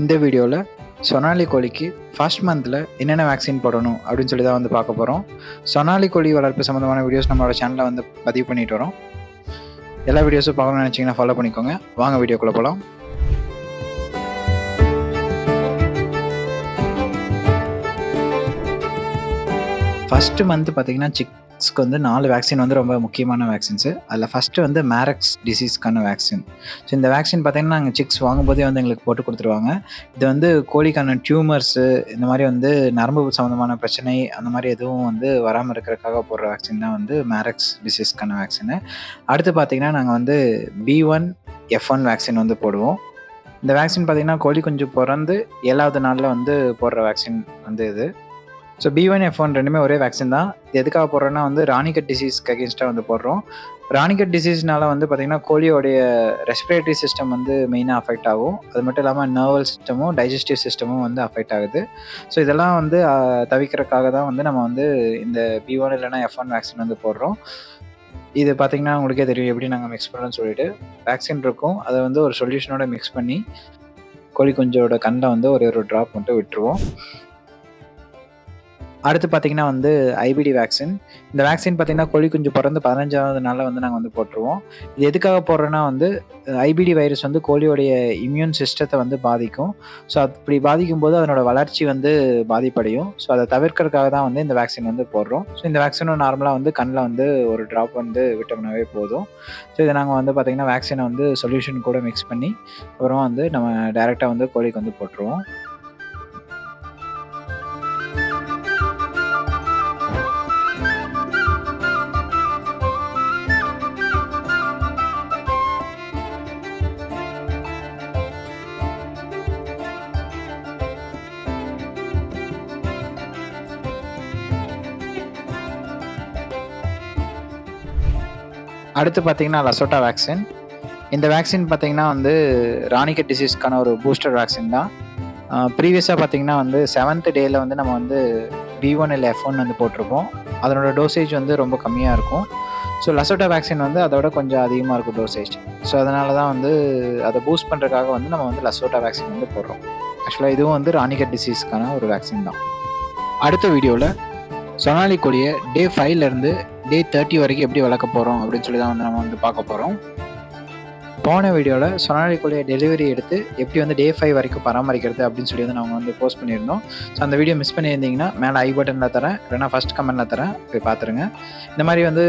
இந்த வீடியோவில் சொனாலி கோழிக்கு ஃபர்ஸ்ட் மந்தில் என்னென்ன வேக்சின் போடணும் அப்படின்னு சொல்லி தான் வந்து பார்க்க போகிறோம் சொனாலி கோழி வளர்ப்பு சம்மந்தமான வீடியோஸ் நம்மளோட சேனலில் வந்து பதிவு பண்ணிட்டு வரோம். எல்லா வீடியோஸும் பார்க்கணும்னு நினச்சிங்கன்னா ஃபாலோ பண்ணிக்கோங்க. வாங்க வீடியோக்குள்ளே போகலாம் ஃபஸ்ட்டு மந்த் பார்த்தீங்கன்னா சிக்ஸ்க்கு வந்து நாலு வேக்சின் வந்து ரொம்ப முக்கியமான வேக்சின்ஸு அதில் ஃபஸ்ட்டு வந்து மேரக்ஸ் டிசீஸ்க்கான வேக்சின் ஸோ இந்த வேக்சின் பார்த்தீங்கன்னா நாங்கள் சிக்ஸ் வாங்கும்போதே வந்து எங்களுக்கு போட்டு கொடுத்துருவாங்க. இது வந்து கோழிக்கான டியூமர்ஸு இந்த மாதிரி வந்து நரம்பு சம்மந்தமான பிரச்சனை அந்த மாதிரி எதுவும் வந்து வராமல் இருக்கிறதுக்காக போடுற வேக்சின் தான் வந்து மேரக்ஸ் டிசீஸ்க்கான வேக்சினு அடுத்து பார்த்தீங்கன்னா நாங்கள் வந்து B one F one vaccine வந்து போடுவோம். இந்த வேக்சின் பார்த்தீங்கன்னா கோழி குஞ்சு பிறந்து ஏழாவது நாளில் வந்து போடுற வேக்சின் வந்து இது. So B one F one ரெண்டுமே ஒரே வேக்சின் தான். எதுக்காக போடுறோன்னா வந்து ராணிகட் டிசீஸ்க்கு அகேன்ஸ்டாக வந்து போடுறோம். ராணிகட் டிசீஸ்னால வந்து பார்த்திங்கன்னா கோழியோடைய ரெஸ்பிரேட்டரி சிஸ்டம் வந்து மெயினாக அஃபெக்ட் ஆகும். அது மட்டும் இல்லாமல் நர்வல் சிஸ்டமும் டைஜஸ்டிவ் சிஸ்டமும் வந்து அஃபெக்ட் ஆகுது. ஸோ இதெல்லாம் வந்து தவிக்கிறதுக்காக தான் வந்து நம்ம வந்து இந்த பி ஒன் இல்லைனா எஃப் ஒன் வேக்சின் வந்து போடுறோம். இது பார்த்தீங்கன்னா உங்களுக்கே தெரியும் எப்படி நாங்கள் மிக்ஸ் பண்ணுறோம்னு சொல்லிட்டு. வேக்சின் இருக்கும். அதை வந்து ஒரு சொல்யூஷனோட மிக்ஸ் பண்ணி கோழி குஞ்சோட கண்டை வந்து ஒரு ஒரு ட்ராப் மட்டும் விட்டுருவோம். அடுத்து பார்த்தீங்கன்னா வந்து ஐபிடி வேக்சின் இந்த வேக்சின் பார்த்தீங்கன்னா கோழி குஞ்சு பிறந்து பதினஞ்சாவது நாளில் வந்து நாங்கள் வந்து போட்டுருவோம். இது எதுக்காக போடுறோன்னா வந்து ஐபிடி வைரஸ் வந்து கோழியோடைய இம்யூன் சிஸ்டத்தை வந்து பாதிக்கும். ஸோ அப்படி பாதிக்கும் போது அதனோட வளர்ச்சி வந்து பாதிப்படையும். ஸோ அதை தவிர்க்கறதுக்காக தான் வந்து இந்த வேக்சின் வந்து போடுறோம். ஸோ இந்த வேக்சினும் நார்மலாக வந்து கண்ணில் வந்து ஒரு ட்ராப் வந்து விட்டோம்னாவே போதும். ஸோ இதை நாங்கள் வந்து பார்த்திங்கன்னா வேக்சினை வந்து சொல்யூஷன் கூட மிக்ஸ் பண்ணி அப்புறம் வந்து நம்ம டைரெக்டாக வந்து கோழிக்கு வந்து போட்டுருவோம். அடுத்து பார்த்தீங்கன்னா லசோட்டா வேக்சின் இந்த வேக்சின் பார்த்தீங்கன்னா வந்து ராணிக்கட் டிசீஸ்க்கான ஒரு பூஸ்டர் வேக்சின் தான். ப்ரீவியஸாக பார்த்தீங்கன்னா வந்து செவன்த் டேயில் வந்து நம்ம வந்து பி ஒன் இல்லை எஃப் ஒன் வந்து போட்டிருப்போம். அதனோட டோசேஜ் வந்து ரொம்ப கம்மியாக இருக்கும். ஸோ லசோட்டா வேக்சின் வந்து அதோட கொஞ்சம் அதிகமாக இருக்கும் டோசேஜ் ஸோ அதனால தான் வந்து அதை பூஸ்ட் பண்ணுறதுக்காக வந்து நம்ம வந்து லசோட்டா வேக்சின் வந்து போடுறோம். ஆக்சுவலாக இதுவும் வந்து ராணிகட் டிசீஸ்க்கான ஒரு வேக்சின் தான். அடுத்த வீடியோவில் சொனாலி கோழியை டே ஃபைவ்லேருந்து டே தேர்ட்டி வரைக்கும் எப்படி வளர்க்க போகிறோம் அப்படின்னு சொல்லி தான் வந்து நம்ம வந்து பார்க்க போகிறோம் போன வீடியோவில் சொனாலி டெலிவரி எடுத்து எப்படி வந்து டே ஃபைவ் வரைக்கும் பராமரிக்கிறது அப்படின்னு சொல்லி வந்து நாங்கள் வந்து போஸ்ட் பண்ணியிருந்தோம். ஸோ அந்த வீடியோ மிஸ் பண்ணியிருந்தீங்கன்னா மேலே ஐ பட்டனில் தரேன் இல்லைனா ஃபஸ்ட் கமெண்டில் தரேன் போய் பார்த்துருங்க இந்த மாதிரி வந்து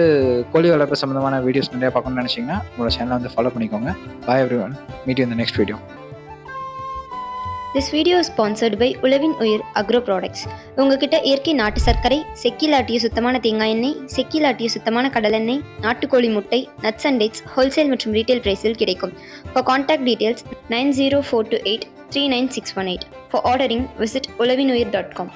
கோழி வளர்ப்பு சம்மந்தமான வீடியோஸ் நிறையா பார்க்கணும்னு நினச்சிங்கன்னா உங்களோட சேனலை வந்து ஃபாலோ பண்ணிக்கோங்க. பாய் எவ்ரி ஒன் மீட் இந்த next video this video sponsored by உழவின் உயிர் அக்ரோ ப்ராடக்ட்ஸ் உங்ககிட்ட இயற்கை நாட்டு சர்க்கரை செக்கிலாட்டிய சுத்தமான தேங்காய் எண்ணெய் செக்கிலாட்டிய சுத்தமான கடலெண்ணெய் நாட்டுக்கோழி முட்டை நட்ஸ் அண்ட் டேட்ஸ் ஹோல்சேல் மற்றும் ரீட்டைல் பிரைஸில் கிடைக்கும். For contact details nine zero four two eight three nine six one eight for ordering visit உழவின் உயிர் டாட் காம்